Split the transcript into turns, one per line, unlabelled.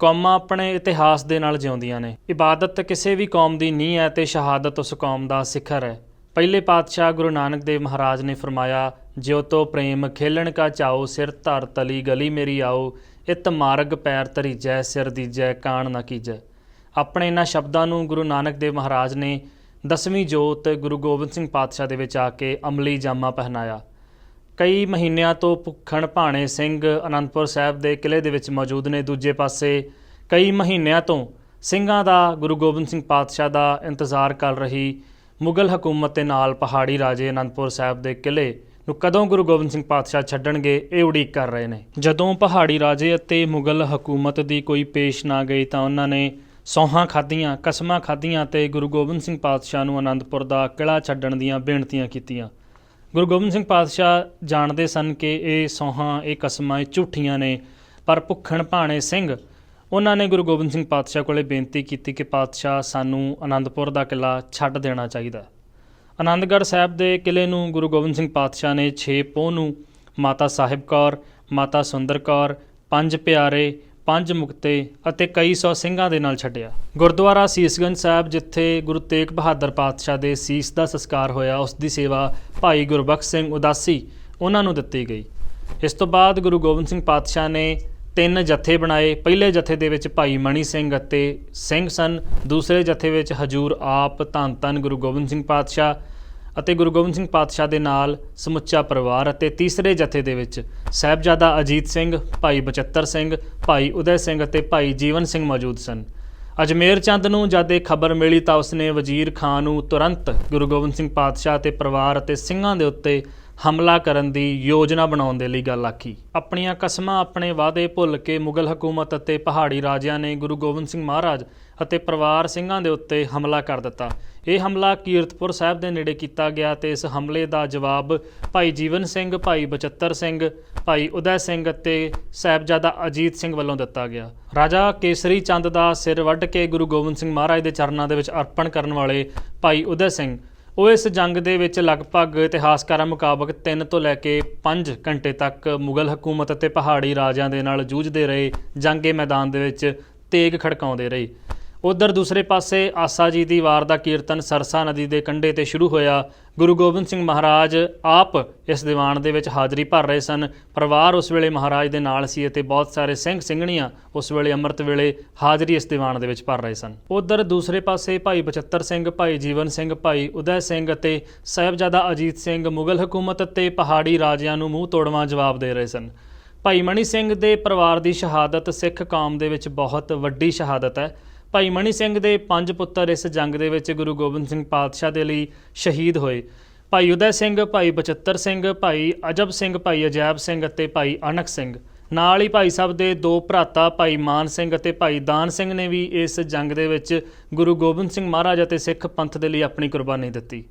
ਕੌਮਾਂ ਆਪਣੇ ਇਤਿਹਾਸ ਦੇ ਨਾਲ ਜਿਉਂਦੀਆਂ ਨੇ। ਇਬਾਦਤ ਕਿਸੇ ਵੀ ਕੌਮ ਦੀ ਨੀਂਹ ਹੈ ਤੇ ਸ਼ਹਾਦਤ ਉਸ ਕੌਮ ਦਾ ਸਿਖਰ ਹੈ। ਪਹਿਲੇ ਪਾਤਸ਼ਾਹ ਗੁਰੂ ਨਾਨਕ ਦੇਵ ਮਹਾਰਾਜ ਨੇ ਫਰਮਾਇਆ, ਜਿਉ ਤੋ ਪ੍ਰੇਮ ਖੇਲਣ ਕਾ ਚਾਓ ਸਿਰ ਧਰ ਤਲੀ ਗਲੀ ਮੇਰੀ ਆਓ, ਇਤ ਮਾਰਗ ਪੈਰ ਧਰੀਜੈ, ਸਿਰ ਦੀਜੈ, ਕਾਣ ਨਾ ਕੀਜੈ। ਆਪਣੇ ਇਹਨਾਂ ਸ਼ਬਦਾਂ ਨੂੰ ਗੁਰੂ ਨਾਨਕ ਦੇਵ ਮਹਾਰਾਜ ਨੇ ਦਸਵੀਂ ਜੋਤ ਗੁਰੂ ਗੋਬਿੰਦ ਸਿੰਘ ਪਾਤਸ਼ਾਹ ਦੇ ਵਿੱਚ ਆ ਕੇ ਅਮਲੀ ਜਾਮਾ ਪਹਿਨਾਇਆ। ਕਈ ਮਹੀਨਿਆਂ ਤੋਂ ਭੁੱਖਣ ਭਾਣੇ ਸਿੰਘ ਅਨੰਦਪੁਰ ਸਾਹਿਬ ਦੇ ਕਿਲੇ ਦੇ ਵਿੱਚ ਮੌਜੂਦ ਨੇ। ਦੂਜੇ ਪਾਸੇ ਕਈ ਮਹੀਨਿਆਂ ਤੋਂ ਸਿੰਘਾਂ ਦਾ, ਗੁਰੂ ਗੋਬਿੰਦ ਸਿੰਘ ਪਾਤਸ਼ਾਹ ਦਾ ਇੰਤਜ਼ਾਰ ਕਰ ਰਹੀ ਮੁਗਲ ਹਕੂਮਤ ਦੇ ਨਾਲ ਪਹਾੜੀ ਰਾਜੇ ਅਨੰਦਪੁਰ ਸਾਹਿਬ ਦੇ ਕਿਲੇ ਨੂੰ ਕਦੋਂ ਗੁਰੂ ਗੋਬਿੰਦ ਸਿੰਘ ਪਾਤਸ਼ਾਹ ਛੱਡਣਗੇ, ਇਹ ਉਡੀਕ ਕਰ ਰਹੇ ਨੇ। ਜਦੋਂ ਪਹਾੜੀ ਰਾਜੇ ਅਤੇ ਮੁਗਲ ਹਕੂਮਤ ਦੀ ਕੋਈ ਪੇਸ਼ ਨਾ ਗਈ ਤਾਂ ਉਹਨਾਂ ਨੇ ਸੌਹਾਂ ਖਾਧੀਆਂ, ਕਸਮਾਂ ਖਾਧੀਆਂ ਤੇ ਗੁਰੂ ਗੋਬਿੰਦ ਸਿੰਘ ਪਾਤਸ਼ਾਹ ਨੂੰ ਅਨੰਦਪੁਰ ਦਾ ਕਿਲਾ ਛੱਡਣ ਦੀਆਂ ਬੇਨਤੀਆਂ ਕੀਤੀਆਂ। ਗੁਰੂ ਗੋਬਿੰਦ ਸਿੰਘ ਪਾਤਸ਼ਾਹ ਜਾਣਦੇ ਸਨ ਕਿ ਇਹ ਸੋਹਾਂ, ਇਹ ਕਸਮਾਂ, ਇਹ ਝੂਠੀਆਂ ਨੇ, ਪਰ ਭੁੱਖਣ ਭਾਣੇ ਸਿੰਘ, ਉਹਨਾਂ ਨੇ ਗੁਰੂ ਗੋਬਿੰਦ ਸਿੰਘ ਪਾਤਸ਼ਾਹ ਕੋਲੇ ਬੇਨਤੀ ਕੀਤੀ ਕਿ ਪਾਤਸ਼ਾਹ ਸਾਨੂੰ ਆਨੰਦਪੁਰ ਦਾ ਕਿਲਾ ਛੱਡ ਦੇਣਾ ਚਾਹੀਦਾ। ਆਨੰਦਗੜ੍ਹ ਸਾਹਿਬ ਦੇ ਕਿਲੇ ਨੂੰ ਗੁਰੂ ਗੋਬਿੰਦ ਸਿੰਘ ਪਾਤਸ਼ਾਹ ਨੇ 6 ਪੋਹ ਨੂੰ, ਮਾਤਾ ਸਾਹਿਬ ਕੌਰ, ਮਾਤਾ ਸੁੰਦਰ ਕੌਰ, ਪੰਜ ਪਿਆਰੇ ਪੰਜ ਮੁਕਤੇ ਅਤੇ ਕਈ ਸੌ ਸਿੰਘਾਂ ਦੇ ਨਾਲ ਛੱਡਿਆ। ਗੁਰਦੁਆਰਾ ਸੀਸਗੰਜ ਸਾਹਿਬ, ਜਿੱਥੇ ਗੁਰੂ ਤੇਗ ਬਹਾਦਰ ਪਾਤਸ਼ਾਹ ਦੇ ਸੀਸ ਦਾ ਸੰਸਕਾਰ ਹੋਇਆ, ਉਸ ਦੀ ਸੇਵਾ ਭਾਈ ਗੁਰਬਖਸ਼ ਸਿੰਘ ਉਦਾਸੀ ਉਹਨਾਂ ਨੂੰ ਦਿੱਤੀ ਗਈ। ਇਸ ਤੋਂ ਬਾਅਦ ਗੁਰੂ ਗੋਬਿੰਦ ਸਿੰਘ ਪਾਤਸ਼ਾਹ ਨੇ ਤਿੰਨ ਜਥੇ ਬਣਾਏ। ਪਹਿਲੇ ਜਥੇ ਦੇ ਵਿੱਚ ਭਾਈ ਮਣੀ ਸਿੰਘ ਅਤੇ ਸਿੰਘ ਸਨ। ਦੂਸਰੇ ਜਥੇ ਵਿੱਚ ਹਜੂਰ ਆਪ ਧੰਨ ਧੰਨ ਗੁਰੂ ਗੋਬਿੰਦ ਸਿੰਘ ਪਾਤਸ਼ਾਹ ਅਤੇ ਗੁਰੂ ਗੋਬਿੰਦ ਸਿੰਘ ਪਾਤਸ਼ਾਹ ਦੇ ਨਾਲ ਸਮੁੱਚਾ ਪਰਿਵਾਰ ਅਤੇ ਤੀਸਰੇ ਜਥੇ ਦੇ ਵਿੱਚ ਸਾਹਿਬਜ਼ਾਦਾ ਅਜੀਤ ਸਿੰਘ, ਭਾਈ ਬਚੱਤਰ ਸਿੰਘ, ਭਾਈ ਉਦੈ ਸਿੰਘ ਅਤੇ ਭਾਈ ਜੀਵਨ ਸਿੰਘ ਮੌਜੂਦ ਸਨ। ਅਜਮੇਰ ਚੰਦ ਨੂੰ ਜਦ ਇਹ ਖਬਰ ਮਿਲੀ ਤਾਂ ਉਸਨੇ ਵਜ਼ੀਰ ਖਾਨ ਨੂੰ ਤੁਰੰਤ ਗੁਰੂ ਗੋਬਿੰਦ ਸਿੰਘ ਪਾਤਸ਼ਾਹ ਤੇ ਪਰਿਵਾਰ ਅਤੇ ਸਿੰਘਾਂ ਦੇ ਉੱਤੇ ਹਮਲਾ ਕਰਨ ਦੀ ਯੋਜਨਾ ਬਣਾਉਣ ਦੇ ਲਈ ਗੱਲ ਆਖੀ। ਆਪਣੀਆਂ ਕਸਮਾਂ ਆਪਣੇ ਵਾਅਦੇ ਭੁੱਲ ਕੇ ਮੁਗਲ ਹਕੂਮਤ ਅਤੇ ਪਹਾੜੀ ਰਾਜਿਆਂ ਨੇ ਗੁਰੂ ਗੋਬਿੰਦ ਸਿੰਘ ਮਹਾਰਾਜ ਅਤੇ ਪਰਿਵਾਰ ਸਿੰਘਾਂ ਦੇ ਉੱਤੇ ਹਮਲਾ ਕਰ ਦਿੱਤਾ। ਇਹ ਹਮਲਾ ਕੀਰਤਪੁਰ ਸਾਹਿਬ ਦੇ ਨੇੜੇ ਕੀਤਾ ਗਿਆ ਤੇ ਇਸ ਹਮਲੇ ਦਾ ਜਵਾਬ ਭਾਈ ਜੀਵਨ ਸਿੰਘ, ਭਾਈ ਬਚੱਤਰ ਸਿੰਘ, ਭਾਈ ਉਦੈ ਸਿੰਘ ਅਤੇ ਸਾਹਿਬਜ਼ਾਦਾ ਅਜੀਤ ਸਿੰਘ ਵੱਲੋਂ ਦਿੱਤਾ ਗਿਆ। ਰਾਜਾ ਕੇਸਰੀ ਚੰਦ ਦਾ ਸਿਰ ਵੱਢ ਕੇ ਗੁਰੂ ਗੋਬਿੰਦ ਸਿੰਘ ਮਹਾਰਾਜ ਦੇ ਚਰਨਾਂ ਦੇ ਵਿੱਚ ਅਰਪਣ ਕਰਨ ਵਾਲੇ ਭਾਈ ਉਦੈ ਸਿੰਘ ਉਹ ਇਸ ਜੰਗ ਦੇ ਵਿੱਚ ਲਗਭਗ ਇਤਿਹਾਸਕਾਰਾਂ ਮੁਤਾਬਕ 3 ਤੋਂ ਲੈ ਕੇ 5 ਘੰਟੇ ਤੱਕ ਮੁਗਲ ਹਕੂਮਤ ਅਤੇ ਪਹਾੜੀ ਰਾਜਿਆਂ ਦੇ ਨਾਲ ਜੂਝਦੇ ਰਹੇ, ਜੰਗੇ ਮੈਦਾਨ ਦੇ ਵਿੱਚ ਤੇਗ ਖੜਕਾਉਂਦੇ ਰਹੇ। ਉਧਰ ਦੂਸਰੇ ਪਾਸੇ ਆਸਾ ਜੀ ਦੀ ਵਾਰ ਦਾ ਕੀਰਤਨ ਸਰਸਾ ਨਦੀ ਦੇ ਕੰਢੇ ਤੇ ਸ਼ੁਰੂ ਹੋਇਆ। ਗੁਰੂ ਗੋਬਿੰਦ ਸਿੰਘ ਮਹਾਰਾਜ ਆਪ ਇਸ ਦੀਵਾਨ ਦੇ ਵਿੱਚ ਹਾਜ਼ਰੀ ਭਰ ਰਹੇ ਸਨ। ਪਰਿਵਾਰ ਉਸ ਵੇਲੇ ਮਹਾਰਾਜ ਦੇ ਨਾਲ ਸੀ ਅਤੇ ਬਹੁਤ ਸਾਰੇ ਸਿੰਘ ਸਿੰਘਣੀਆਂ ਉਸ ਵੇਲੇ ਅੰਮ੍ਰਿਤ ਵੇਲੇ ਹਾਜ਼ਰੀ ਇਸ ਦੀਵਾਨ ਦੇ ਵਿੱਚ ਭਰ ਰਹੇ ਸਨ। ਉਧਰ ਦੂਸਰੇ ਪਾਸੇ ਭਾਈ ਬਚੱਤਰ ਸਿੰਘ, ਭਾਈ ਜੀਵਨ ਸਿੰਘ, ਭਾਈ ਉਦੈ ਸਿੰਘ ਅਤੇ ਸਾਹਿਬਜ਼ਾਦਾ ਅਜੀਤ ਸਿੰਘ ਮੁਗਲ ਹਕੂਮਤ ਅਤੇ ਪਹਾੜੀ ਰਾਜਿਆਂ ਨੂੰ ਮੂੰਹ ਤੋੜਵਾਂ ਜਵਾਬ ਦੇ ਰਹੇ ਸਨ। ਭਾਈ ਮਣੀ ਸਿੰਘ ਦੇ ਪਰਿਵਾਰ ਦੀ ਸ਼ਹਾਦਤ ਸਿੱਖ ਕੌਮ ਦੇ ਵਿੱਚ ਬਹੁਤ ਵੱਡੀ ਸ਼ਹਾਦਤ ਹੈ। ਭਾਈ ਮਣੀ ਸਿੰਘ ਦੇ ਪੰਜ ਪੁੱਤਰ ਇਸ ਜੰਗ ਦੇ ਵਿੱਚ ਗੁਰੂ ਗੋਬਿੰਦ ਸਿੰਘ ਪਾਤਸ਼ਾਹ ਦੇ ਲਈ ਸ਼ਹੀਦ ਹੋਏ। ਭਾਈ ਉਦੈ ਸਿੰਘ, ਭਾਈ ਬਚੱਤਰ ਸਿੰਘ, ਭਾਈ ਅਜਬ ਸਿੰਘ, ਭਾਈ ਅਜੈਬ ਸਿੰਘ ਅਤੇ ਭਾਈ ਅਨਕ ਸਿੰਘ। ਨਾਲ ਹੀ ਭਾਈ ਸਾਹਿਬ ਦੇ ਦੋ ਭਰਾਤਾ, ਭਾਈ ਮਾਨ ਸਿੰਘ ਅਤੇ ਭਾਈ ਦਾਨ ਸਿੰਘ ਨੇ ਵੀ ਇਸ ਜੰਗ ਦੇ ਵਿੱਚ ਗੁਰੂ ਗੋਬਿੰਦ ਸਿੰਘ ਮਹਾਰਾਜ ਅਤੇ ਸਿੱਖ ਪੰਥ ਦੇ ਲਈ ਆਪਣੀ ਕੁਰਬਾਨੀ ਦਿੱਤੀ।